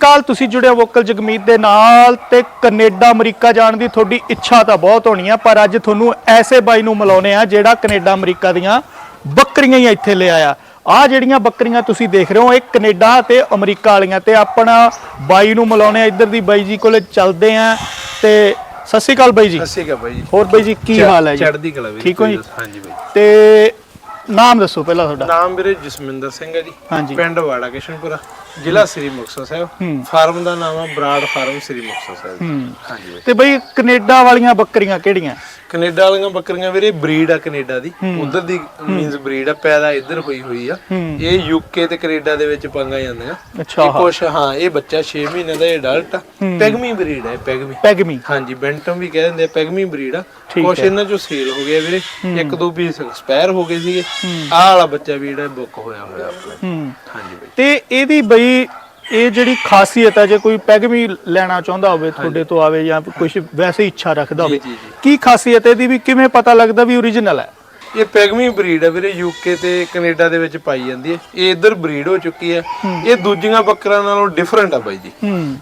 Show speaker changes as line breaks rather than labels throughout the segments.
ਕਾਲ ਤੁਸੀਂ ਜੁੜਿਆ ਵੋਕਲ ਜਗਮੀਤ ਦੇ ਨਾਲ ਤੇ ਕੈਨੇਡਾ ਅਮਰੀਕਾ ਜਾਣ ਦੀ ਤੁਹਾਡੀ ਇੱਛਾ ਤਾਂ ਬਹੁਤ ਹੋਣੀ ਆ ਪਰ ਅੱਜ ਤੁਹਾਨੂੰ ਐਸੇ ਬਾਈ ਨੂੰ ਮਿਲਾਉਨੇ ਆ ਜਿਹੜਾ ਕੈਨੇਡਾ ਅਮਰੀਕਾ ਦੀਆਂ ਬੱਕਰੀਆਂ ਹੀ ਇੱਥੇ ਲੈ ਆਇਆ ਆ ਜਿਹੜੀਆਂ ਬੱਕਰੀਆਂ ਤੁਸੀਂ ਦੇਖ ਰਹੇ ਹੋ ਇਹ ਕੈਨੇਡਾ ਤੇ ਅਮਰੀਕਾ ਵਾਲੀਆਂ ਤੇ ਆਪਣਾ ਬਾਈ ਨੂੰ ਮਿਲਾਉਨੇ ਆ। ਇੱਧਰ ਦੀ ਬਾਈ ਜੀ ਕੋਲੇ ਚੱਲਦੇ ਆ ਤੇ ਸਤਿ ਸ਼੍ਰੀ ਅਕਾਲ ਬਾਈ ਜੀ।
ਸਤਿ ਸ਼੍ਰੀ ਅਕਾਲ ਬਾਈ ਜੀ।
ਹੋਰ ਬਾਈ ਜੀ ਕੀ ਹਾਲ ਹੈ ਜੀ?
ਚੜ੍ਹਦੀ ਕਲਾ ਵੀਰੇ
ਠੀਕ ਹੋ ਜੀ?
ਹਾਂਜੀ ਬਾਈ।
ਤੇ ਨਾਮ ਦੱਸੋ ਪਹਿਲਾਂ ਤੁਹਾਡਾ।
ਨਾਮ ਵੀਰੇ ਜਸਮਿੰਦਰ ਸਿੰਘ ਹੈ ਜੀ। ਪਿੰਡ ਵਾੜਾ ਕਿਸ਼ਨਪੁਰਾ। ਜ਼ਿਲ੍ਹਾ ਸ੍ਰੀ ਮੁਕਤਸਰ ਸਾਹਿਬ। ਫਾਰਮ ਦਾ ਨਾਮ ਹੈ ਬਰਾੜ ਫਾਰਮ ਸ੍ਰੀ ਮੁਕਤਸਰ ਸਾਹਿਬ। ਹਾਂਜੀ।
ਤੇ ਬਾਈ ਕੈਨੇਡਾ ਵਾਲੀਆਂ ਬੱਕਰੀਆਂ ਕਿਹੜੀਆਂ?
ਕੈਨੇਡਾ ਵਾਲੀਆਂ ਬੱਕਰੀਆਂ ਵੀਰੇ ਬਰੀਡ ਆ ਕੈਨੇਡਾ ਦੀ। ਉਧਰ ਦੀ ਮੀਨਸ ਬਰੀਡ ਆ ਪੈਦਾ ਇੱਧਰ ਹੋਈ ਹੋਈ ਆ। ਇਹ ਯੂਕੇ ਤੇ ਕੈਨੇਡਾ ਦੇ ਵਿੱਚ ਪਾਈਆਂ ਜਾਂਦੀਆਂ।
ਅੱਛਾ
ਇਹ ਕੁਛ ਹਾਂ ਇਹ ਬੱਚਾ 6 ਮਹੀਨੇ ਦਾ ਅਡਲਟ ਆ। ਪੈਗਮੀ ਬਰੀਡ ਹੈ ਪੈਗਮੀ।
ਪੈਗਮੀ।
ਹਾਂਜੀ ਬੈਂਟਮ ਵੀ ਕਹਿ ਦਿੰਦੇ ਆ ਪੈਗਮੀ ਬਰੀਡ ਆ। ਕੁਛ ਇਹਨਾਂ ਚੋਂ ਸੇਲ ਹੋ ਗਿਆ ਵੀਰੇ। ਇੱਕ ਦੋ ਪੀਸ ਐਕਸਪਾਇਰ ਹੋ ਗਏ ਸੀਗੇ। ਆਹ ਵਾਲਾ ਬੱਚਾ ਵੀ ਜਿਹੜਾ ਬੁੱਕ ਹੋਇਆ ਹੋਇਆ ਆਪਣਾ। ਹਾਂਜੀ ਬਾਈ।
ਤੇ ਇਹਦੀ ਬਈ ਇਹ ਜਿਹੜੀ ਖਾਸੀਅਤ ਹੈ ਜੇ ਕੋਈ ਪੈਗਮੀ ਲੈਣਾ ਚਾਹੁੰਦਾ ਹੋਵੇ ਤੁਹਾਡੇ ਤੋਂ ਆਵੇ ਜਾਂ ਕੁਝ ਵੈਸੇ ਹੀ ਇੱਛਾ ਰੱਖਦਾ ਹੋਵੇ
ਜੀ, ਜੀ।
ਕੀ ਖਾਸੀਅਤ ਇਹਦੀ ਵੀ? ਕਿਵੇਂ ਪਤਾ ਲੱਗਦਾ ਵੀ ਓਰੀਜਨਲ ਹੈ?
ਇਹ ਪੈਗਮੀ ਬਰੀਡ ਹੈ ਵੀਰੇ ਯੂਕੇ ਤੇ ਕੈਨੇਡਾ ਦੇ ਵਿੱਚ ਪਾਈ ਜਾਂਦੀ ਹੈ। ਇਹ ਇੱਧਰ ਬਰੀਡ ਹੋ ਚੁੱਕੀ ਹੈ। ਇਹ ਦੂਜੀਆਂ ਬੱਕਰਾਂ ਨਾਲੋਂ ਡਿਫਰੈਂਟ ਆ ਬਾਈ ਜੀ।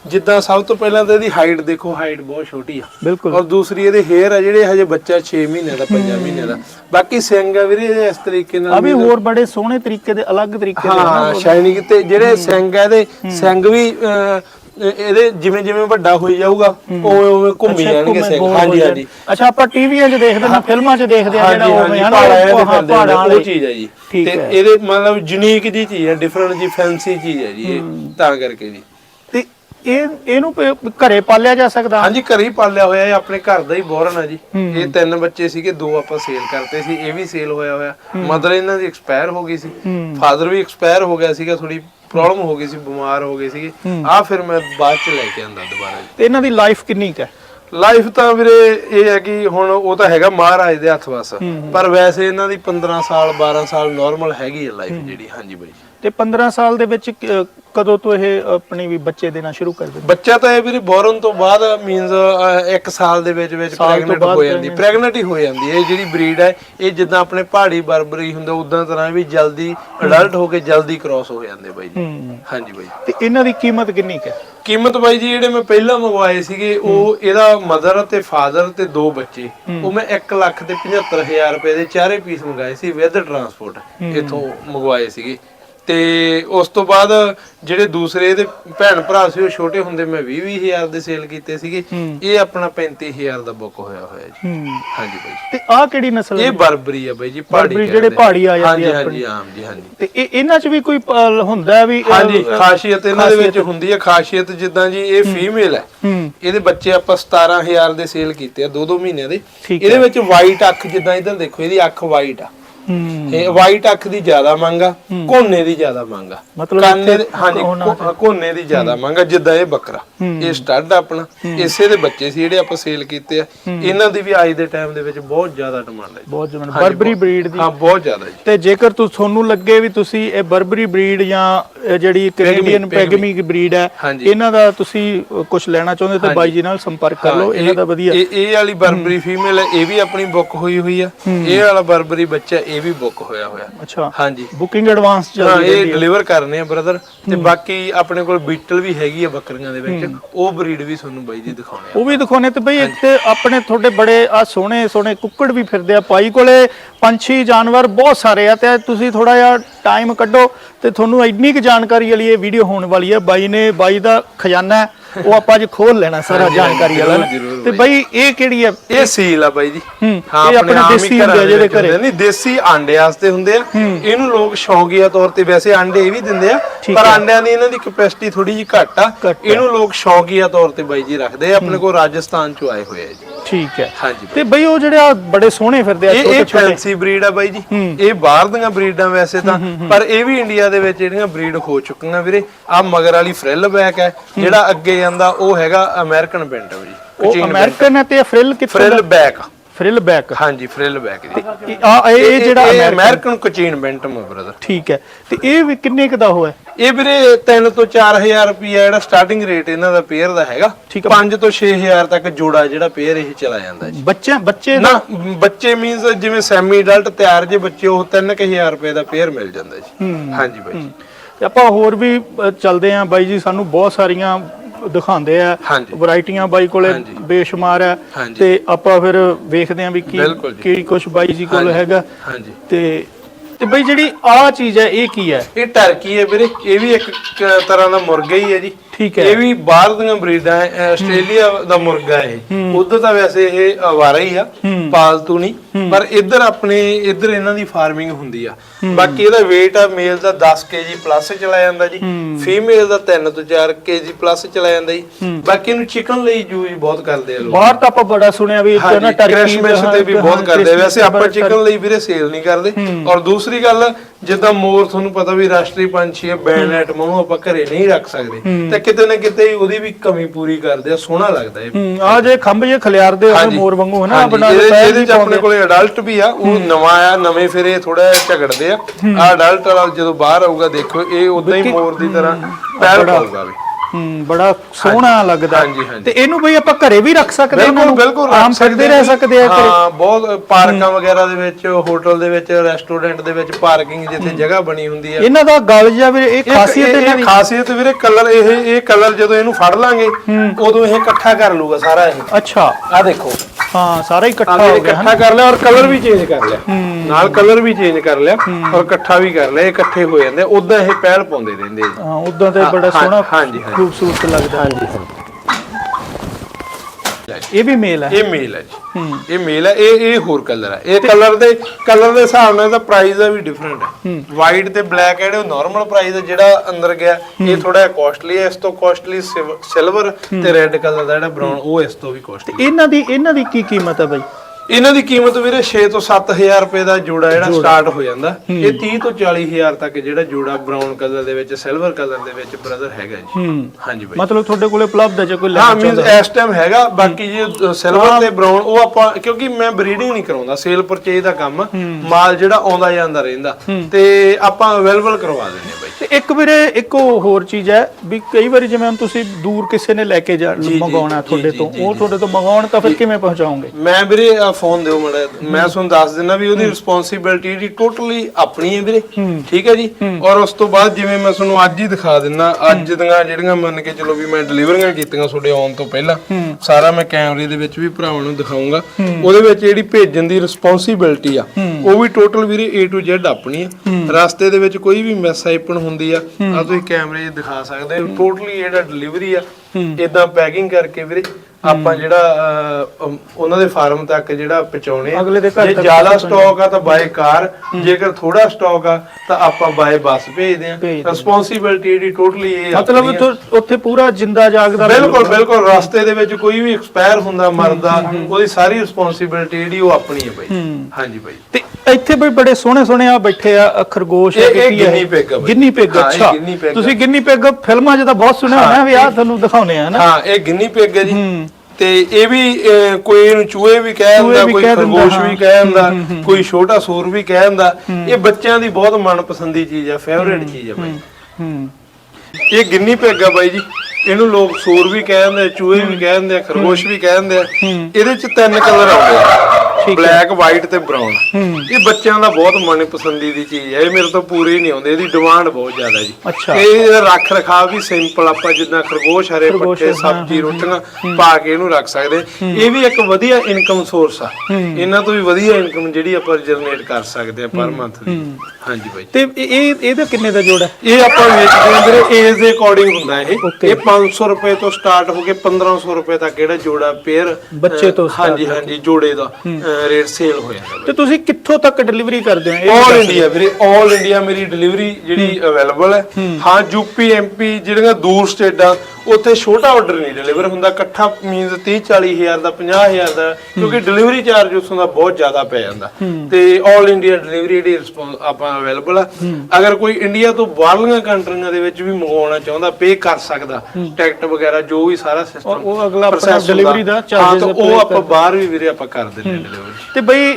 ਜਿੱਦਾਂ ਸਭ ਤੋਂ ਪਹਿਲਾਂ ਤਾਂ ਇਹਦੀ ਹਾਈਟ ਦੇਖੋ। ਹਾਈਟ ਬਹੁਤ ਛੋਟੀ ਆ।
ਬਿਲਕੁਲ।
ਔਰ ਦੂਸਰੀ ਇਹਦੇ ਹੇਅਰ ਆ ਜਿਹੜੇ ਹਜੇ ਬੱਚਾ 6 ਮਹੀਨੇ ਦਾ 5 ਮਹੀਨੇ ਦਾ। ਬਾਕੀ ਸਿੰਗ ਆ ਵੀਰੇ ਇਸ ਤਰੀਕੇ
ਆ
ਨਾਲ
ਵੀ ਹੋਰ ਬੜੇ ਸੋਹਣੇ ਤਰੀਕੇ ਦੇ ਅਲੱਗ ਤਰੀਕੇ ਦੇ
ਹਾਂ ਸ਼ਾਈਨਿੰਗ ਤੇ ਜਿਹੜੇ ਸਿੰਗ ਆ ਇਹਦੇ ਸਿੰਗ ਵੀ ਇਹਦੇ ਜਿਵੇਂ ਜਿਵੇਂ ਵੱਡਾ ਹੋਈ ਜਾਊਗਾ ਉਵੇਂ ਉਵੇਂ ਘੁੰਮੀ ਜਾਣਗੇ ਸਿੰਗ ਹਾਂਜੀ ਹਾਂਜੀ।
ਅੱਛਾ ਆਪਾਂ ਟੀਵੀਆਂ 'ਚ ਦੇਖਦੇ ਨਾ ਫਿਲਮਾਂ 'ਚ ਦੇਖਦੇ ਆ ਜਿਹੜਾ
ਪਹਾੜਾਂ
ਉਹ ਹਾਂ, ਪਹਾੜਾਂ
ਨੇ, ਉਹ
ਵਾਲੇ।
ਚੀਜ਼ ਹੈ ਜੀ। ਤੇ
ਹੈ।
ਇਹਦੇ ਮਤਲਬ ਯੂਨੀਕ ਜੀ ਚੀਜ਼ ਹੈ ਡਿਫਰੈਂਟ ਜੀ ਫੈਂਸੀ ਚੀਜ਼ ਹੈ ਜੀ ਇਹ ਤਾਂ ਕਰਕੇ ਜੀ।
ਤੇ ਇਹ ਇਹਨੂੰ ਘਰੇ ਪਾਲਿਆ ਜਾ ਸਕਦਾ?
ਹਾਂਜੀ ਘਰੇ ਹੀ ਪਾਲਿਆ ਹੋਇਆ ਇਹ ਆਪਣੇ ਘਰ ਦਾ ਹੀ ਬੋਰਨ ਆ ਜੀ। ਇਹ ਤਿੰਨ ਬੱਚੇ ਸੀਗੇ ਦੋ ਆਪਾਂ ਸੇਲ ਕਰਤੇ ਸੀ ਇਹ ਵੀ ਸੇਲ ਹੋਇਆ ਹੋਇਆ। ਮਦਰ ਇਹਨਾਂ ਦੀ ਐਕਸਪਾਇਰ ਹੋ ਗਈ ਸੀ।
ਹੂੰ।
ਫਾਦਰ ਵੀ ਐਕਸਪਾਇਰ ਹੋ ਗਿਆ ਸੀਗਾ ਥੋੜੀ ਪ੍ਰੋਬਲਮ ਹੋ ਗਈ ਸੀ ਬਿਮਾਰ ਹੋ ਗਏ ਸੀਗੇ। ਆ ਫਿਰ ਮੈਂ ਬਾਅਦ ਚ ਲੈ ਕੇ ਆਂਦਾ ਦੁਬਾਰਾ ਜੀ।
ਤੇ ਇਹਨਾਂ ਦੀ ਲਾਈਫ ਕਿੰਨੀ ਕੁ ਹੈ?
ਲਾਈਫ ਤਾਂ ਵੀਰੇ ਇਹ ਹੈ ਕਿ ਹੁਣ ਉਹ ਤਾਂ ਹੈਗਾ ਮਹਾਰਾਜ ਦੇ ਹੱਥ ਵਸ ਪਰ ਵੈਸੇ ਇਹਨਾਂ ਦੀ 15 ਸਾਲ 12 ਸਾਲ ਨਾਰਮਲ ਹੈਗੀ ਹੈ ਲਾਈਫ ਜਿਹੜੀ। ਹਾਂਜੀ ਬਾਈ
ਤੇ 15 ਸਾਲ ਦੇ ਵਿੱਚ ਕਦੋਂ ਤੋਂ ਇਹ ਆਪਣੀ ਵੀ ਬੱਚੇ ਦੇਣਾ ਸ਼ੁਰੂ ਕਰ ਦਿੰਦੇ?
ਬੱਚਾ ਤਾਂ ਇਹ ਵੀਰੇ ਬੋਰਨ ਤੋਂ ਬਾਅਦ ਮੀਨਸ 1 ਸਾਲ ਦੇ ਵਿੱਚ ਵਿੱਚ ਪ੍ਰੈਗਨੈਂਟ ਹੋ ਜਾਂਦੀ ਪ੍ਰੈਗਨੈਂਟ ਹੀ ਹੋ ਜਾਂਦੀ ਹੈ। ਇਹ ਜਿਹੜੀ ਬਰੀਡ ਹੈ ਇਹ ਜਿੱਦਾਂ ਆਪਣੇ ਪਹਾੜੀ ਬਰਬਰੀ ਹੁੰਦਾ ਉਦਾਂ ਤਰ੍ਹਾਂ ਵੀ ਜਲਦੀ ਅਡਲਟ ਹੋ ਕੇ ਜਲਦੀ ਕ੍ਰਾਸ ਹੋ ਜਾਂਦੇ ਬਾਈ ਜੀ। ਹਾਂਜੀ ਬਾਈ।
ਤੇ ਇਹਨਾਂ ਦੀ ਕੀਮਤ ਕਿੰਨੀ ਕੁ ਹੈ?
ਕੀਮਤ ਬਾਈ ਜੀ ਜਿਹੜੇ ਮੈਂ ਪਹਿਲਾਂ ਮੰਗਵਾਏ ਸੀਗੇ ਉਹ ਇਹਦਾ ਮਦਰ ਤੇ ਫਾਦਰ ਤੇ ਦੋ ਬੱਚੇ। ਉਹ ਮੈਂ 1 ਲੱਖ ਤੇ 75000 ਰੁਪਏ ਦੇ ਚਾਰੇ ਪੀਸ ਮੰਗਾਏ ਸੀ ਵਿਦ ਟਰਾਂਸਪੋਰਟ ਇਥੋਂ ਮੰਗਵਾਏ ਸੀਗੇ। ਤੇ ਉਸ ਤੋਂ ਬਾਅਦ ਜਿਹੜੇ ਦੂਸਰੇ ਇਹਦੇ ਭੈਣ ਭਰਾ ਸੀ ਉਹ ਛੋਟੇ ਹੁੰਦੇ ਮੈਂ 20 20000 ਦੇ ਸੇਲ ਕੀਤੇ ਸੀਗੇ। ਇਹ ਆਪਣਾ 35000 ਦਾ ਬੁੱਕ ਹੋਇਆ ਹੋਇਆ ਜੀ। ਹਾਂਜੀ ਬਾਈ
ਤੇ ਆਹ ਕਿਹੜੀ ਨਸਲ
ਇਹ ਬਰਬਰੀ ਆ ਬਾਈ ਜੀ ਪਹਾੜੀ।
ਜਿਹੜੇ ਪਹਾੜੀ ਆ ਜਾਂਦੀ ਆ
ਹਾਂਜੀ ਆਮ ਜੀ ਹਾਂਜੀ।
ਤੇ ਇਹ ਇਹਨਾਂ 'ਚ ਵੀ ਕੋਈ ਹੁੰਦਾ ਵੀ
ਹਾਂਜੀ ਖਾਸੀਅਤ ਇਹਨਾਂ ਦੇ ਵਿੱਚ ਹੁੰਦੀ ਹੈ ਖਾਸੀਅਤ ਜਿੱਦਾਂ ਜੀ ਇਹ ਫੀਮੇਲ ਹੈ। ਇਹਦੇ ਬੱਚੇ ਆਪਾਂ 17000 ਦੇ ਸੇਲ ਕੀਤੇ ਆ ਦੋ ਦੋ ਮਹੀਨਿਆਂ ਦੇ। ਇਹਦੇ ਵਿੱਚ ਵਾਈਟ ਅੱਖ ਜਿੱਦਾਂ ਇਧਰ ਦੇਖੋ ਇਹਦੀ ਅੱਖ ਵਾਈਟ ਆ। ਇਹ ਵਾਈਟ ਅੱਖ ਦੀ ਜ਼ਿਆਦਾ ਮੰਗ ਆ ਕੋਨੇ ਦੀ ਜ਼ਿਆਦਾ ਮੰਗ ਆ।
ਮਤਲਬ
ਕਾਨੇ ਦੇ ਹਾਂਜੀ ਕੋਨੇ ਦੀ ਜ਼ਿਆਦਾ ਮੰਗ ਆ ਜਿੱਦਾਂ ਇਹ ਬੱਕਰਾ। ਇਹ ਸਟੱਡ ਆਪਣਾ। ਇਸੇ ਦੇ ਬੱਚੇ ਸੀ ਜਿਹੜੇ ਆਪਾਂ ਸੇਲ ਕੀਤੇ ਆ। ਇਹਨਾਂ ਦੀ ਵੀ ਅੱਜ ਦੇ ਟਾਈਮ ਦੇ ਵਿੱਚ ਬਹੁਤ ਜ਼ਿਆਦਾ ਡਿਮਾਂਡ ਹੈ।
ਬਹੁਤ ਜਮਨ ਬਰਬਰੀ ਬਰੀਡ ਦੀ।
ਹਾਂ ਬਹੁਤ ਜ਼ਿਆਦਾ ਜੀ।
ਤੇ ਜੇਕਰ ਤੁ ਤੁਹਾਨੂੰ ਲੱਗੇ ਵੀ ਤੁਸੀਂ ਇਹ ਬਰਬਰੀ ਬਰੀਡ ਜਾਂ ਜਿਹੜੀ ਕੈਨੇਡੀਅਨ ਪੈਗਮੀ ਬਰੀਡ ਹੈ। ਇਹਨਾਂ ਦਾ ਤੁਸੀਂ ਕੁਝ ਲੈਣਾ ਚਾਹੁੰਦੇ ਤਾਂ ਬਾਈ ਜੀ ਨਾਲ ਸੰਪਰਕ ਕਰ ਲਓ ਇਹਨਾਂ ਦਾ ਵਧੀਆ।
ਇਹ ਇਹ ਵਾਲੀ ਬਰਬਰੀ ਫੀਮੇਲ ਹੈ ਇਹ ਵੀ ਆਪਣੀ ਬੁੱਕ ਹੋਈ ਹੋਈ ਆ। ਇਹ ਵਾਲਾ ਬਰਬਰੀ ਬੱਚਾ ਇਹ ਵੀ ਬੁੱਕ ਹੋਇਆ ਹੋਇਆ।
ਅੱਛਾ।
ਹਾਂਜੀ।
ਬੁਕਿੰਗ ਐਡਵਾਂਸ
ਹਾਂ
ਚੱਲਦੀ
ਇਹ ਡਿਲੀਵਰ ਕਰਨੇ ਆ ਬ੍ਰਦਰ ਤੇ ਬਾਕੀ ਆਪਣੇ ਕੋਲ ਬੀਟਲ ਵੀ ਹੈਗੀ ਆ ਬੱਕਰੀਆਂ ਦੇ ਵਿੱਚ। ਉਹ ਬਰੀਡ ਵੀ ਤੁਹਾਨੂੰ ਬਾਈ ਜੀ ਦਿਖਾਉਣੇ ਆ।
ਉਹ ਵੀ ਦਿਖਾਉਣੇ ਤੇ ਬਈ ਇੱਥੇ ਆਪਣੇ ਤੁਹਾਡੇ ਬੜੇ ਆ ਸੋਹਣੇ ਸੋਹਣੇ ਕੁੱਕੜ ਵੀ ਫਿਰਦੇ ਆ। ਪਾਈ ਕੋਲੇ ਪੰਛੀ ਜਾਨਵਰ ਬਹੁਤ ਸਾਰੇ ਆ ਤੇ ਤੁਸੀਂ ਥੋੜਾ ਜਿਹਾ ਟਾਈਮ ਕੱਢੋ ਤੇ ਤੁਹਾਨੂੰ ਇੰਨੀ ਕੁ ਜਾਣਕਾਰੀ ਵਾਲੀ ਇਹ ਵੀਡੀਓ ਹੋਣ ਵਾਲੀ ਹੈ। ਬਾਈ ਨੇ ਬਾਈ ਦਾ ਖਜ਼ਾਨਾ ਹੈ, ਉਹ ਆਪਾਂ ਅੱਜ ਖੋਲ ਲੈਣਾ ਸਾਰਾ ਜਾਣਕਾਰੀ ਵਾਲਾ। ਨਾ। ਤੇ ਬਾਈ। ਇਹ ਕਿਹੜੀ ਹੈ?
ਇਹ ਸੀਲ ਆ ਬਾਈ ਜੀ।
ਹੂੰ, ਇਹ
ਆਪਣੇ
ਆਪਣੇ
ਆਮ ਹੀ
ਦੇਸੀ
ਘਰਾਂ
ਹੁੰਦੇ ਆ
ਦੇ
ਜਿਹੜੇ
ਵਿੱਚ ਹੁੰਦੇ ਆ। ਨਹੀਂ ਦੇਸੀ ਆਂਡੇ ਵਾਸਤੇ ਹੁੰਦੇ ਆ। ਇਹਨੂੰ ਲੋਕ ਸ਼ੌਕੀਆ ਤੌਰ ਤੇ ਵੈਸੇ ਆਂਡੇ ਇਹ ਵੀ ਦਿੰਦੇ ਆ
ਠੀਕ
ਪਰ ਆਂਡਿਆਂ ਦੀ ਇਹਨਾਂ ਦੀ ਕੈਪੈਸਿਟੀ ਥੋੜੀ ਜਿਹੀ ਘੱਟ ਆ।
ਘੱਟ ਆ।
ਇਹਨੂੰ ਲੋਕ ਸ਼ੌਕੀਆ ਤੌਰ ਤੇ ਬਾਈ ਜੀ ਰੱਖਦੇ ਆ ਆਪਣੇ ਕੋਲ ਰਾਜਸਥਾਨ ਚੋਂ ਆਏ ਹੋਏ ਆ ਜੀ।
ਠੀਕ ਹੈ।
ਹਾਂਜੀ
ਤੇ ਬਈ। ਉਹ ਜਿਹੜੇ ਆ ਬੜੇ ਸੋਹਣੇ ਫਿਰਦੇ ਆ
ਇਹ
ਛੋਟੇ
ਇਹ
ਛੋਟੇ।
ਫੈਂਸੀ ਬਰੀਡ ਆ ਬਾਈ ਜੀ। ਇਹ ਬਾਹਰ ਦੀਆਂ ਬਰੀਡਾਂ ਵੈਸੇ ਤਾਂ ਪਰ ਇਹ ਵੀ ਇੰਡੀਆ ਦੇ ਵਿੱਚ ਜਿਹੜੀਆਂ ਬਰੀਡ ਹੋ ਚੁੱਕੀਆਂ ਵੀਰੇ ਆ ਮਗਰ ਵਾਲੀ ਫ੍ਰਿਲ ਬੈਕ ਹੈ ਜਿਹੜਾ ਅੱਗੇ ਜਾਂਦਾ ਉਹ ਹੈਗਾ ਅਮਰੀਕਨ ਬੈਂਟਮ ਜੀ
ਉਹ ਅਮਰੀਕਨ ਹੈ ਤੇ ਫ੍ਰਿਲ ਕਿੱਥੋਂ
ਫ੍ਰਿਲ ਬੈਕ
ਫ੍ਰਿਲ ਬੈਕ?
ਹਾਂਜੀ ਫ੍ਰਿਲ ਬੈਕ ਜੀ।
ਆ ਇਹ ਇਹ ਜਿਹੜਾ ਅਮਰੀਕਨ
ਕੋਚੀਨ ਬੈਂਟਮ ਹੈ ਬ੍ਰਦਰ
ਠੀਕ ਹੈ। ਤੇ ਇਹ ਵੀ ਕਿੰਨੇ ਕੁ ਦਾ ਹੋਇਆ?
ਇਹ ਵੀਰੇ 3 ਤੋਂ 4000 ਰੁਪਿਆ ਜਿਹੜਾ ਸਟਾਰਟਿੰਗ ਰੇਟ ਇਹਨਾਂ ਦਾ ਪੇਅਰ ਦਾ ਹੈਗਾ।
ਠੀਕ
5 ਤੋਂ 6000 ਤੱਕ ਜੋੜਾ ਜਿਹੜਾ ਪੇਅਰ ਇਹ ਚਲਾ ਜਾਂਦਾ ਜੀ।
ਬੱਚੇ ਬੱਚੇ
ਨਾ ਬੱਚੇ ਮੀਨਸ ਜਿਵੇਂ ਸੈਮੀ ਅਡਲਟ ਤਿਆਰ ਜੇ ਬੱਚੇ ਉਹ 3000 ਰੁਪਏ ਦਾ ਪੇਅਰ ਮਿਲ ਜਾਂਦਾ ਜੀ। ਹਾਂਜੀ ਬਾਈ ਜੀ।
ਤੇ ਆਪਾਂ ਹੋਰ ਵੀ ਚੱਲਦੇ ਆਂ ਬਾਈ ਜੀ ਸਾਨੂੰ ਬਹੁਤ ਸਾਰੀਆਂ ਦਿਖਾਉਂਦੇ ਆ
ਹਾਂਜੀ।
ਵੈਰਾਈਟੀਆਂ ਬਾਈ ਕੋਲੇ
ਹਾਂਜੀ।
ਬੇਸ਼ੁਮਾਰ ਆ
ਹਾਂਜੀ।
ਤੇ ਆਪਾਂ ਫਿਰ ਵੇਖਦੇ ਆਂ ਵੀ ਕੀ
ਬਿਲਕੁਲ ਜੀ।
ਕੀ ਕੁਝ ਬਾਈ ਜੀ ਕੋਲ
ਹਾਂਜੀ।
ਹੈਗਾ
ਹਾਂਜੀ
ਤੇ ਤੇ ਬਾਈ ਜਿਹੜੀ ਆਹ ਚੀਜ਼ ਹੈ ਇਹ ਕੀ ਹੈ
ਇਹ ਟਰਕੀ ਹੈ ਵੀਰੇ ਇਹ ਵੀ ਇੱਕ ਕ- ਤਰ੍ਹਾਂ ਦਾ ਮੁਰਗਾ ਹੀ ਹੈ ਜੀ
ਠੀਕ ਹੈ।
ਇਹ ਵੀ ਬਾਹਰ ਦੀਆਂ ਬਰੀਡਾਂ ਹੈ ਆਸਟ੍ਰੇਲੀਆ ਦਾ ਮੁਰਗਾ ਹੈ। ਇਹ ਉਧਰ ਤਾਂ ਵੈਸੇ ਇਹ ਆਵਾਰਾ ਹੀ ਆ ਪਾਲਤੂ ਨਹੀਂ। ਪਰ ਇੱਧਰ ਆਪਣੇ ਇੱਧਰ ਇਹਨਾਂ ਦੀ ਫਾਰਮਿੰਗ ਹੁੰਦੀ ਆ। ਬਾਕੀ ਇਹਦਾ weight ਆ ਮੇਲ ਦਾ 10 kg ਪਲੱਸ ਚਲਾ ਜਾਂਦਾ ਜੀ। ਫੀਮੇਲ ਦਾ 3 ਤੋਂ 4 kg ਪਲੱਸ ਚਲਾ ਜਾਂਦਾ ਜੀ। ਬਾਕੀ ਇਹਨੂੰ ਚਿਕਨ ਲਈ ਯੂਜ਼ ਬਹੁਤ ਕਰਦੇ ਆ ਲੋਕ।
ਬਾਹਰ ਤਾਂ ਆਪਾਂ ਬੜਾ ਸੁਣਿਆ ਵੀ ਇੱਥੇ ਨਾ ਟਰਕੀ
ਤੇ ਵੀ ਬਹੁਤ ਕਰਦੇ। ਵੈਸੇ ਆਪਾਂ ਚਿਕਨ ਲਈ ਵੀਰੇ ਸੇਲ ਨਹੀਂ ਕਰਦੇ। ਔਰ ਦੂਸਰੀ ਗੱਲ ਜਿੱਦਾਂ ਮੋਰ ਤੁਹਾਨੂੰ ਪਤਾ ਵੀ ਰਾਸ਼ਟਰੀ ਪੰਛੀ ਹੈ ਬੈਨ ਐਟਮ ਉਹਨੂੰ ਆਪਾਂ ਘਰੇ ਨਹੀਂ ਰੱਖ ਸਕਦੇ। ਤੇ ਕਿਤੇ ਨਾ ਕਿਤੇ ਉਹਦੀ ਵੀ ਕਮੀ ਪੂਰੀ ਕਰਦੇ ਆ ਸੋਹਣਾ ਲੱਗਦਾ ਇਹ।
ਆ ਜੇ ਖੰਭ ਜੇ ਖਲਿਆਰਦੇ
ਹਾਂਜੀ।
ਮੋਰ ਵਾਂਗੂ ਹਨਾ ਆਪਣਾ
ਇਹਦੇ
ਪੈਰ
ਇਹਦੇ
ਵੀ
ਚ ਆਪਣੇ। ਕੋਲੇ ਅਡਲਟ ਵੀ ਆ ਉਹ ਨਵਾਂ ਆ ਨਵੇਂ ਫਿਰ ਇਹ ਥੋੜਾ ਝਗੜਦੇ ਆ। ਆ ਅਡਲਟ ਵਾਲਾ ਜਦੋਂ ਬਾਹਰ ਆਊਗਾ ਦੇਖੋ ਇਹ ਉਦਾਂ ਹੀ ਮੋਰ ਦੀ ਤਰ੍ਹਾਂ ਪੈਰ ਪਾਊਗਾ ਵੀ।
ਹੂੰ ਬੜਾ ਸੋਹਣਾ ਲੱਗਦਾ।
ਹਾਂਜੀ, ਹਾਂਜੀ।
ਤੇ ਇਹਨੂੰ ਬਈ ਆਪਾਂ ਘਰੇ ਵੀ ਰੱਖ ਸਕਦੇ ਹਾਂ
ਬਿਲਕੁਲ ਬਿਲਕੁਲ
ਆਮ
ਰੱਖ ਸਕਦੇ
ਰਹਿ। ਸਕਦੇ ਆ ਘਰੇ।
ਹਾਂ ਬਹੁਤ ਪਾਰਕਾਂ ਵਗੈਰਾ ਦੇ ਵਿੱਚ ਹੋਟਲ ਦੇ ਵਿੱਚ ਰੈਸਟੋਰੈਂਟ ਦੇ ਵਿੱਚ ਪਾਰਕਿੰਗ ਜਿੱਥੇ ਜਗ੍ਹਾ ਬਣੀ ਹੁੰਦੀ ਹੈ
ਇਹਨਾਂ ਦਾ ਗਲ ਜਾਂ ਵੀ ਇਹ ਖਾਸੀਅਤ
ਇਹ-
ਇਹਨਾਂ
ਇਹ
ਦੀ।
ਖਾਸੀਅਤ ਵੀਰੇ ਕਲਰ ਇਹ ਇਹ ਕਲਰ ਜਦੋਂ ਇਹਨੂੰ ਫੜ ਲਾਂਗੇ ਉਦੋਂ ਇਹ ਇਕੱਠਾ ਕਰ ਲੂਗਾ ਸਾਰਾ ਇਹ।
ਅੱਛਾ।
ਆ ਦੇਖੋ।
ਹਾਂ ਸਾਰਾ ਹੀ ਇਕੱਠਾ ਹੋ ਗਿਆ
ਇਕੱਠਾ ਕਰ ਲਿਆ ਔਰ ਕਲਰ ਵੀ ਚੇਂਜ ਕਰ ਲਿਆ। ਨਾਲ ਕਲਰ ਵੀ ਚੇਂਜ ਕਰ ਲਿਆ ਔਰ ਇਕੱਠਾ ਵੀ ਕਰ ਲਿਆ ਇਕੱਠੇ ਹੋ ਜਾਂਦੇ ਉਦਾਂ ਇਹ ਪਹਿਲ ਪਾਉਂਦੇ ਰਹਿੰਦੇ।
ਹਾਂ ਉਦਾਂ ਤੇ ਬੜਾ ਸੋਹਣਾ
ਹਾਂਜੀ।
ਖੂਬਸੂਰਤ ਲੱਗਦਾ।
ਹਾਂਜੀ।
ਇਹ ਵੀ ਮੇਲ ਹੈ।
ਇਹ ਮੇਲ ਹੈ ਜੀ। ਇਹ ਮੇਲ ਹੈ ਇਹ ਇਹ ਹੋਰ ਕਲਰ ਹੈ। ਇਹ ਕਲਰ ਦੇ ਕਲਰ ਦੇ ਹਿਸਾਬ ਨਾਲ ਇਹਦਾ ਪ੍ਰਾਈਸ ਦਾ ਵੀ ਡਿਫਰੈਂਟ ਹੈ। ਵਾਈਟ ਤੇ ਬਲੈਕ ਜਿਹੜੇ ਉਹ ਨਾਰਮਲ ਪ੍ਰਾਈਸ ਹੈ ਜਿਹੜਾ ਅੰਦਰ ਗਿਆ। ਇਹ ਥੋੜਾ ਕਾਸਟਲੀ ਹੈ ਇਸ ਤੋਂ ਕਾਸਟਲੀ ਸਿਲਵਰ ਤੇ ਰੈੱਡ ਕਲਰ ਦਾ ਜਿਹੜਾ ਬ੍ਰਾਊਨ ਉਹ ਇਸ ਤੋਂ ਵੀ ਕਾਸਟਲੀ
ਇਹਨਾਂ ਦੀ ਇਹਨਾਂ ਦੀ ਕੀ ਕੀਮਤ ਹੈ ਬਾਈ?
ਇਹਨਾਂ ਦੀ ਕੀਮਤ ਵੀਰੇ 6 ਤੋਂ 7000 ਰੁਪਏ ਦਾ ਜੋੜਾ ਜਿਹੜਾ ਸਟਾਰਟ ਹੋ ਜਾਂਦਾ। ਇਹ 30 ਤੋਂ 40000 ਤੱਕ ਜਿਹੜਾ ਜੋੜਾ ਬ੍ਰਾਊਨ ਕਲਰ ਦੇ ਵਿੱਚ ਸਿਲਵਰ ਕਲਰ ਦੇ ਵਿੱਚ ਬ੍ਰਦਰ ਹੈਗਾ ਜੀ।
ਹੂੰ।
ਹਾਂਜੀ ਬਾਈ।
ਮਤਲਬ ਤੁਹਾਡੇ ਕੋਲੇ ਉਪਲਬਧ ਹੈ ਜੇ ਕੋਈ
ਹਾਂ
ਲੈਣਾ
ਮੀਨਸ
ਚਾਹੁੰਦਾ।
ਇਸ ਟਾਈਮ ਹੈਗਾ। ਬਾਕੀ ਜੇ ਸਿਲਵਰ ਤੇ ਬ੍ਰਾਊਨ ਉਹ ਆਪਾਂ ਕਿਉਂਕਿ ਮੈਂ ਬਰੀਡਿੰਗ ਨਹੀਂ ਕਰਾਉਂਦਾ ਸੇਲ ਪਰਚੇਜ ਦਾ ਕੰਮ ਮਾਲ ਜਿਹੜਾ ਆਉਂਦਾ ਜਾਂਦਾ ਰਹਿੰਦਾ। ਤੇ ਆਪਾਂ ਅਵੇਲੇਬਲ ਕਰਵਾ ਦਿੰਦੇ ਹਾਂ
ਤੇ ਇੱਕ ਵੀਰੇ ਇੱਕ ਹੋਰ ਚੀਜ਼ ਹੈ ਵੀ ਕਈ ਵਾਰੀ ਜਿਵੇਂ ਹੁਣ ਤੁਸੀਂ ਦੂਰ ਕਿਸੇ ਨੇ ਲੈ ਕੇ ਜਾ ਮੰਗਾਉਣਾ ਤੁਹਾਡੇ ਤੋਂ ਉਹ ਤੁਹਾਡੇ ਤੋਂ ਮੰਗਾਉਣ ਤਾਂ ਫਿਰ ਕਿਵੇਂ ਪਹੁੰਚਾਓਗੇ?
ਮੈਂ ਵੀਰੇ ਫੋਨ ਦਿਓ ਮੜਾ ਮੈਂ ਤੁਹਾਨੂੰ ਦੱਸ ਦਿੰਦਾ ਵੀ ਉਹਦੀ ਰਿਸਪੌਂਸਿਬਿਲਟੀ ਦੀ ਟੋਟਲੀ ਆਪਣੀ ਹੈ ਵੀਰੇ। ਠੀਕ ਹੈ ਜੀ? ਔਰ ਉਸ ਤੋਂ ਬਾਅਦ ਜਿਵੇਂ ਮੈਂ ਤੁਹਾਨੂੰ ਅੱਜ ਹੀ ਦਿਖਾ ਦਿੰਦਾ ਅੱਜ ਦੀਆਂ ਜਿਹੜੀਆਂ ਮੰਨ ਕੇ ਚਲੋ ਵੀ ਮੈਂ ਡਿਲੀਵਰੀਆਂ ਕੀਤੀਆਂ ਤੁਹਾਡੇ ਆਉਣ ਤੋਂ ਪਹਿਲਾਂ ਸਾਰਾ ਮੈਂ ਕੈਮਰੇ ਦੇ ਵਿੱਚ ਵੀ ਭਰਾਵਾਂ ਨੂੰ ਦਿਖਾਉਂਗਾ। ਉਹਦੇ ਵਿੱਚ ਜਿਹੜੀ ਭੇਜਣ ਦੀ ਰਿਸਪੌਂਸਿਬਿਲਟੀ ਆ ਉਹ ਵੀ ਟੋਟਲ ਵੀਰੇ A to Z ਆਪਣੀ ਆ ਰਸਤੇ ਦੇ ਵਿੱਚ ਕੋਈ ਵੀ ਮਿਸ ਹੁੰਦੀ ਆ। ਆ ਤੁਸੀਂ ਕੈਮਰੇ 'ਚ ਦਿਖਾ ਸਕਦੇ ਹੋ। ਟੋਟਲੀ ਜਿਹੜਾ ਡਿਲੀਵਰੀ ਆ ਇਦਾਂ ਪੈਕਿੰਗ ਕਰਕੇ ਵੀਰੇ ਆਪਾਂ ਜਿਹੜਾ ਉਹਨਾਂ ਦੇ ਫਾਰਮ ਤੱਕ ਜਿਹੜਾ ਪਹੁੰਚਾਉਣੇ
ਅਗਲੇ ਦੇ ਘਰ
ਜੇ ਜ਼ਿਆਦਾ ਸਟਾਕ ਆ। ਤਾਂ ਬਾਏ ਕਾਰ ਜੇਕਰ ਥੋੜਾ ਸਟਾਕ ਆ ਤਾਂ ਆਪਾਂ ਬਾਏ ਬੱਸ ਭੇਜਦੇ ਆ। ਰਿਸਪੌਂਸਿਬਿਲਟੀ ਜਿਹੜੀ ਟੋਟਲੀ ਇਹ
ਮਤਲਬ। ਉੱਥੇ- ਉੱਥੇ ਪੂਰਾ ਜਿੰਦਾ ਜਾਗਦਾ
ਬਿਲਕੁਲ ਬਿਲਕੁਲ ਰਸਤੇ ਦੇ ਵਿੱਚ ਕੋਈ ਵੀ ਐਕਸਪਾਇਰ ਹੁੰਦਾ ਮਰਦਾ ਉਹਦੀ ਸਾਰੀ ਰਿਸਪੌਂਸਿਬਿਲਟੀ ਜਿਹੜੀ ਉਹ ਆਪਣੀ ਹੈ ਬਾਈ। ਹਾਂਜੀ ਬਾਈ।
ਤੇ ਇੱਥੇ ਬਈ ਬੜੇ ਸੋਹਣੇ ਸੋਹਣੇ ਆ ਬੈਠੇ ਆ ਖਰਗੋਸ਼
ਇਹ-
ਆ,
ਇਹ
ਆ
ਗਿੰਨੀ ਆ ਬਈ।
ਗਿੰਨੀ ਪਿਗ
ਹਾਂ, ਇਹ
ਅੱਛਾ।
ਗਿੰਨੀ ਪਿਗ ਆ।
ਤੁਸੀਂ ਗਿੰਨੀ ਪਿਗ ਫਿਲਮਾਂ 'ਚ ਤਾਂ ਬਹੁਤ ਸੁਣਿਆ ਹੋਣਾ ਵੀ ਆਹ ਤੁਹਾਨੂੰ ਦਿਖਾਉਣੇ ਆ ਨਾ
ਹਾਂ ਇਹ ਗਿੰਨੀ ਪਿਗ ਹੈ ਜੀ। ਤੇ ਇਹ ਵੀ ਅਹ, ਕੋਈ ਇਹਨੂੰ ਚੂਹੇ ਵੀ ਕਹਿ
ਚੂਹੇ
ਦਿੰਦਾ
ਵੀ
ਕੋਈ
ਕਹਿ ਦਿੰਦਾ,
ਖਰਗੋਸ਼
ਹਾਂ।
ਵੀ ਕਹਿ ਦਿੰਦਾ ਕੋਈ ਛੋਟਾ ਸੂਰ ਵੀ ਕਹਿ ਦਿੰਦਾ। ਇਹ ਬੱਚਿਆਂ ਦੀ ਬਹੁਤ ਮਨਪਸੰਦੀ ਚੀਜ਼ ਹੈ ਫੇਵਰੇਟ ਚੀਜ਼ ਹੈ ਬਾਈ।
ਹੂੰ।
ਇਹ ਗਿੰਨੀ ਪਿਗ ਆ ਬਾਈ ਜੀ। ਇਹਨੂੰ ਲੋਕ ਸੂਰ ਵੀ ਕਹਿ ਦਿੰਦੇ ਆ ਚੂਹੇ ਵੀ ਕਹਿ ਦਿੰਦੇ ਆ ਖਰਗੋਸ਼ ਵੀ ਕਹਿ ਦਿੰਦੇ ਆ ਇਹਦੇ ਚ ਤਿੰਨ ਕਲਰ ਆਉਂਦੇ ਆ। ਬਲੈਕ ਵਾਈਟ ਤੇ ਬ੍ਰਾਊਨ। ਇਹ ਬੱਚਿਆਂ ਦਾ ਬਹੁਤ ਮਨਪਸੰਦੀ ਦੀ ਚੀਜ਼ ਹੈ ਇਹ ਮੇਰੇ ਤੋਂ ਪੂਰੀ ਨਹੀਂ ਆਉਂਦੀ। ਇਹਦੀ ਡਿਮਾਂਡ ਬਹੁਤ ਜ਼ਿਆਦਾ ਜੀ। ਇਹ ਰੱਖ ਰਖਾਵ ਵੀ ਸਿੰਪਲ ਆਪਾਂ ਜਿੱਦਾਂ ਖਰਗੋਸ਼ ਹਰੇ ਪੱਤੇ ਸਬਜ਼ੀ ਰੋਟੀਆਂ ਪਾ ਕੇ ਇਹਨੂੰ ਰੱਖ ਸਕਦੇ ਇਹ ਵੀ ਇੱਕ ਵਧੀਆ ਇਨਕਮ ਸੋਰਸ ਆ। ਇਹਨਾਂ ਤੋਂ ਵੀ ਵਧੀਆ ਇਨਕਮ ਜਿਹੜੀ ਆਪਾਂ ਜਨਰੇਟ ਕਰ ਸਕਦੇ ਆ ਪਰ ਮੰਥ ਦੀ। ਹਾਂਜੀ ਬਾਈ
ਤੇ ਇਹ ਇਹ- ਇਹਦਾ ਕਿੰਨੇ ਦਾ ਜੋੜਾ
ਇਹ ਆਪਾਂ ਵੇਚਦੇ ਹਾਂ ਵੀਰੇ ਏਜ ਦੇ ਅਕੋਰਡਿੰਗ ਹੁੰਦਾ ਇਹ. ਇਹ 500 ਰੁਪਏ ਤੋਂ ਸਟਾਰਟ ਹੋ ਕੇ 1500 ਰੁਪਏ ਤੱਕ ਜਿਹੜਾ ਜੋੜਾ ਪੇਅਰ
ਬੱਚੇ ਤੋਂ start
ਹਾਂਜੀ ਹਾਂਜੀ ਜੋੜੇ ਦਾ ਰੇਟ ਸੇਲ ਹੋ। ਜਾਂਦਾ
ਤੇ ਤੁਸੀਂ ਕਿੱਥੋਂ ਤੱਕ ਡਿਲੀਵਰੀ ਕਰਦੇ ਹੋ? ਇਹ
ਆਲ ਇੰਡੀਆ ਵੀਰੇ ਆਲ ਇੰਡੀਆ ਮੇਰੀ ਡਿਲੀਵਰੀ ਜਿਹੜੀ ਅਵੇਲੇਬਲ ਹੈ। ਹਾਂ। ਯੂਪੀ ਐਮਪੀ ਜਿਹੜੀਆਂ ਦੂਰ ਸਟੇਟਾਂ ਉੱਥੇ ਛੋਟਾ ਆਰਡਰ ਨਹੀਂ ਡਿਲੀਵਰ ਹੁੰਦਾ ਇਕੱਠਾ ਮੀਨਸ 30 40 ਹਜ਼ਾਰ ਦਾ 50 ਹਜ਼ਾਰ ਦਾ ਕਿਉਂਕਿ ਡਿਲੀਵਰੀ ਚਾਰਜ ਉਸ ਦਾ ਬਹੁਤ ਜ਼ਿਆਦਾ ਪੈ ਜਾਂਦਾ। ਤੇ ਆਲ ਇੰਡੀਆ ਡਿਲੀਵਰੀ ਜਿਹੜੀ ਰਿਸਪੌਂਸ ਆਪਾਂ ਅਵੇਲੇਬਲ ਆ। ਅਗਰ ਕੋਈ ਇੰਡੀਆ ਤੋਂ ਬਾਹਰਲੀਆਂ ਕੰਟਰੀਆਂ ਦੇ ਵਿੱਚ ਵੀ ਮੰਗਵਾਉਣਾ ਚਾਹੁੰਦਾ ਪੇ ਕਰ ਸਕਦਾ ਟਿਕਟ ਵਗੈਰਾ ਜੋ ਵੀ ਸਾਰਾ ਸਿਸਟਮ
ਉਹ- ਅਗਲਾ ਆਪਣਾ delivery ਦਾ pay
ਉਹ ਆਪਾਂ ਬਾਹਰ ਵੀ ਵੀਰੇ ਆਪਾਂ ਕਰ ਦਿੰਦੇ ਡਿਲੀਵਰੀ
ਤੇ ਬਈ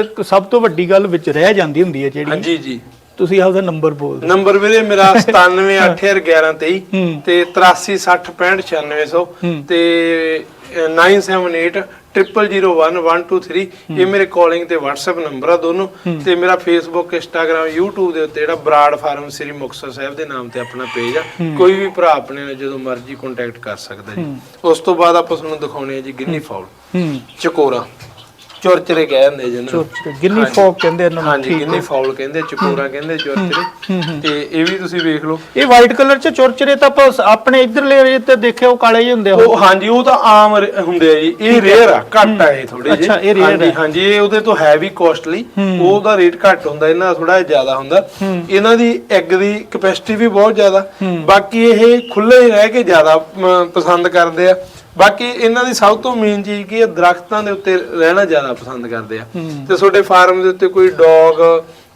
ਇੱਕ ਸਭ ਤੋਂ ਵੱਡੀ ਗੱਲ ਵਿੱਚ ਰਹਿ ਜਾਂਦੀ ਹੁੰਦੀ ਹੈ ਜਿਹੜੀ
ਹਾਂਜੀ ਜੀ।
ਤੁਸੀਂ ਆਪਦਾ ਨੰਬਰ ਬੋਲ ਦਿਓ।
ਨੰਬਰ ਵੀਰੇ ਮੇਰਾ 97811123 ਤੇ 8360659600 ਤੇ 978 000123 ਇਹ ਮੇਰੇ ਕਾਲਿੰਗ ਤੇ WhatsApp ਨੰਬਰ ਆ ਦੋਨੋਂ। ਤੇ ਮੇਰਾ Facebook Instagram YouTube ਦੇ ਉੱਤੇ ਜਿਹੜਾ ਬਰਾੜ ਫਾਰਮ ਸ੍ਰੀ ਮੁਕਤਸਰ ਸਾਹਿਬ ਦੇ ਨਾਮ ਤੇ ਆਪਣਾ ਪੇਜ ਆ। ਕੋਈ ਵੀ ਭਰਾ ਆਪਣੇ ਨਾਲ ਜਦੋਂ ਮਰਜ਼ੀ ਕੰਟੈਕਟ ਕਰ ਸਕਦਾ ਜੀ। ਉਸ ਤੋਂ ਬਾਅਦ ਆਪਾਂ ਤੁਹਾਨੂੰ ਦਿਖਾਉਣੇ ਆ ਜੀ ਗਿੰਨੀ ਫਾਉਲ ਚਕੋਰਾ। ਚੁਰਚਰੇ ਕਹਿ ਜਾਂਦੇ ਜਿਹਨਾਂ। ਨੂੰ
ਚੋਚਰੇ ਗਿੰਨੀ ਫੋਕ ਕਹਿੰਦੇ ਇਹਨਾਂ ਨੂੰ
ਹਾਂਜੀ ਗਿੰਨੀ ਫਾਉਲ ਕਹਿੰਦੇ ਚਕੋਰਾ ਕਹਿੰਦੇ ਚੁਰਚਰੇ। ਤੇ ਇਹ ਵੀ ਤੁਸੀਂ ਵੇਖ ਲਓ।
ਇਹ ਵਾਈਟ ਕਲਰ ਚ ਚੋਰਚਰੇ ਤਾਂ ਆਪਾਂ ਆਪਣੇ ਇਧਰਲੇ ਏਰੀਏ ਤੇ ਦੇਖਿਆ ਉਹ ਕਾਲੇ ਹੀ ਹੁੰਦੇ ਆ
ਉਹ ਹਾਂਜੀ ਉਹ ਤਾਂ ਆਮ ਹੁੰਦੇ ਆ ਜੀ। ਇਹ ਰੇਅਰ ਆ ਘੱਟ ਆ ਇਹ ਥੋੜੇ ਜਿਹੇ।
ਅੱਛਾ, ਇਹ
ਹਾਂਜੀ,
ਆ।
ਹਾਂਜੀ ਇਹ ਉਹਦੇ ਤੋਂ ਹੈ ਵੀ ਕੋਸਟਲੀ ਉਹਦਾ ਰੇਟ ਘੱਟ ਹੁੰਦਾ ਇਹਨਾਂ ਦਾ ਥੋੜਾ ਜ਼ਿਆਦਾ ਹੁੰਦਾ। ਇਹਨਾਂ ਦੀ ਐਗ ਦੀ ਕਪੈਸਿਟੀ ਵੀ ਬਹੁਤ ਜ਼ਿਆਦਾ। ਬਾਕੀ ਇਹ ਖੁੱਲੇ ਹੀ ਰਹਿ ਕੇ ਜ਼ਿਆਦਾ ਪਸੰਦ ਕਰਦੇ ਆ। ਬਾਕੀ ਇਹਨਾਂ ਦੀ ਸਭ ਤੋਂ ਮੇਨ ਚੀਜ਼ ਕੀ ਹੈ ਦਰਖਤਾਂ ਦੇ ਉੱਤੇ ਰਹਿਣਾ ਜ਼ਿਆਦਾ ਪਸੰਦ ਕਰਦੇ ਆ। ਤੇ ਤੁਹਾਡੇ ਫਾਰਮ ਦੇ ਉੱਤੇ ਕੋਈ ਡੌਗ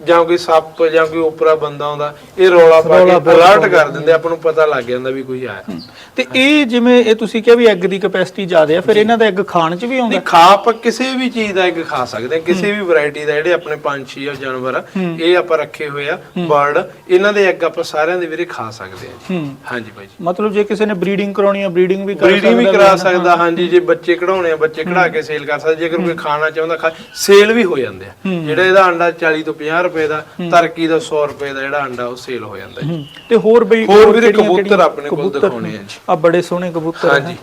ਜਾਂ ਕੋਈ ਸੱਪ ਜਾਂ ਕੋਈ ਉਪਰਾ ਬੰਦਾ ਆਉਂਦਾ ਇਹ ਰੌਲਾ ਪਾ ਕੇ ਅਲਰਟ ਕਰ ਦਿੰਦੇ ਆਪਾਂ ਨੂੰ ਪਤਾ ਲੱਗ ਜਾਂਦਾ ਵੀ ਕੋਈ ਆਇਆ।
ਤੇ ਇਹ ਜਿਵੇਂ ਇਹ ਤੁਸੀਂ ਕਿਹਾ ਵੀ ਐਗ ਦੀ ਕਪੈਸਿਟੀ ਜ਼ਿਆਦਾ ਆ ਫਿਰ ਇਹਨਾਂ ਦਾ ਐਗ ਖਾਣ ਚ ਵੀ ਆਉਂਦਾ?
ਨਹੀਂ ਖਾ ਆਪਾਂ ਕਿਸੇ ਵੀ ਚੀਜ਼ ਦਾ ਐਗ ਖਾ ਸਕਦੇ ਹਾਂ। ਕਿਸੇ ਵੀ ਵੈਰਾਈਟੀ ਦਾ ਜਿਹੜੇ ਆਪਣੇ ਪੰਛੀ ਆ ਜਾਨਵਰ ਆ ਇਹ ਆਪਾਂ ਰੱਖੇ ਹੋਏ ਆ। ਬਰਡ ਇਹਨਾਂ ਦੇ ਐਗ ਆਪਾਂ ਸਾਰਿਆਂ ਦੇ ਵੀਰੇ ਖਾ ਸਕਦੇ ਹਾਂ।
ਹੂੰ।
ਹਾਂਜੀ ਬਾਈ ਜੀ।
ਮਤਲਬ ਜੇ ਕਿਸੇ ਨੇ ਬਰੀਡਿੰਗ ਕਰਾਉਣੀ ਆ ਬਰੀਡਿੰਗ ਵੀ ਕਰ
ਬਰੀਡਿੰਗ ਵੀ
ਸਕਦਾ
ਕਰਾ। ਸਕਦਾ ਹਾਂਜੀ ਜੇ ਬੱਚੇ ਕਢਾਉਣੇ ਆ ਬੱਚੇ ਕਢਾ ਕੇ ਸੇਲ ਕਰ ਸਕਦਾ ਜੇਕਰ ਕੋਈ ਖਾਣਾ ਚਾਹੁੰਦਾ ਖਾ ਸੇਲ ਵੀ ਹੋ ਜਾਂਦੇ ਆ। ਜਿਹੜਾ ਇਹਦਾ ਅੰਡਾ 40 ਤੋਂ 50 ਰੁਪਏ ਦਾ ਤਰਕੀ ਦਾ 100 ਰੁਪਏ ਦਾ ਜਿਹੜਾ ਅੰਡਾ ਉਹ ਸੇਲ ਹੋ ਜਾਂਦਾ ਜੀ।
ਹੂੰ। ਤੇ ਹੋਰ ਬਈ
ਹੋਰ
ਕਿਹੜੀਆਂ-
ਕਬੂਤਰ ਆਪਣੇ ਕੋਲ ਦਿਖਾਉਣੇ ਆ ਜੀ।
ਆ ਬੜੇ ਸੋਹਣੇ ਕਬੂਤਰ।
ਹਾਂਜੀ।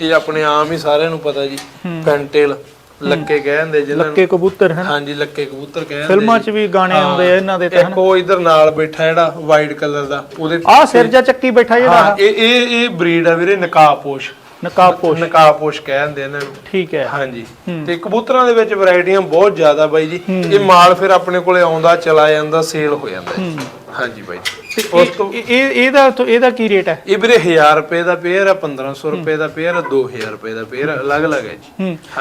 ਇਹ ਆਪਣੇ ਆਮ ਹੀ ਸਾਰਿਆਂ ਨੂੰ ਪਤਾ ਜੀ। ਪੈਂਟੇਲ ਲੱਕੇ ਕਹਿੰਦੇ ਜਿਹਨਾਂ ਨੂੰ।
ਲੱਕੇ ਕਬੂਤਰ ਹਨ
ਹਾਂਜੀ ਲੱਕੇ ਕਬੂਤਰ ਕਹਿੰਦੇ
ਫਿਲਮਾਂ 'ਚ ਵੀ ਗਾਣੇ ਆਉਂਦੇ ਆ ਇਹਨਾਂ ਦੇ ਤਾਂ
ਇੱਕ ਉਹ ਇਧਰ ਨਾਲ ਬੈਠਾ ਜਿਹੜਾ ਵਾਈਟ ਕਲਰ ਦਾ ਉਹਦੇ
ਆ ਸਿਰ ਜਾ ਚੱਕੀ ਬੈਠਾ ਜਿਹੜਾ
ਇਹ ਇਹ ਇਹ ਬਰੀਡ ਆ ਵੀਰੇ ਨਕਾਬਪੋਸ਼।
ਨਕਾਬਪੋਸ਼।
ਨਕਾਬਪੋਸ਼ ਕਹਿੰਦੇ ਇਹਨਾਂ ਨੂੰ।
ਠੀਕ ਹੈ।
ਹਾਂਜੀ। ਤੇ ਕਬੂਤਰਾਂ ਦੇ ਵਿੱਚ ਵੈਰਾਈਟੀਆਂ ਬਹੁਤ ਜ਼ਿਆਦਾ ਬਾਈ ਜੀ। ਇਹ ਮਾਲ ਫਿਰ ਆਪਣੇ ਕੋਲੇ ਆਉਂਦਾ ਚਲਾ ਜਾਂਦਾ ਸੇਲ ਹੋ ਜਾਂਦਾ। ਹਾਂਜੀ ਬਾਈ ਜੀ।
ਤੇ ਇਹ ਇਹ- ਇਹਦਾ ਇਹਦਾ ਕੀ ਰੇਟ ਹੈ?
ਇਹ ਵੀਰੇ 1000 ਰੁਪਏ ਦਾ ਪੇਅਰ ਆ 1500 ਰੁਪਏ ਦਾ ਪੇਅਰ ਆ 2000 ਰੁਪਏ ਦਾ ਪੇਅਰ ਅਲੱਗ-ਅਲੱਗ ਹੈ ਜੀ।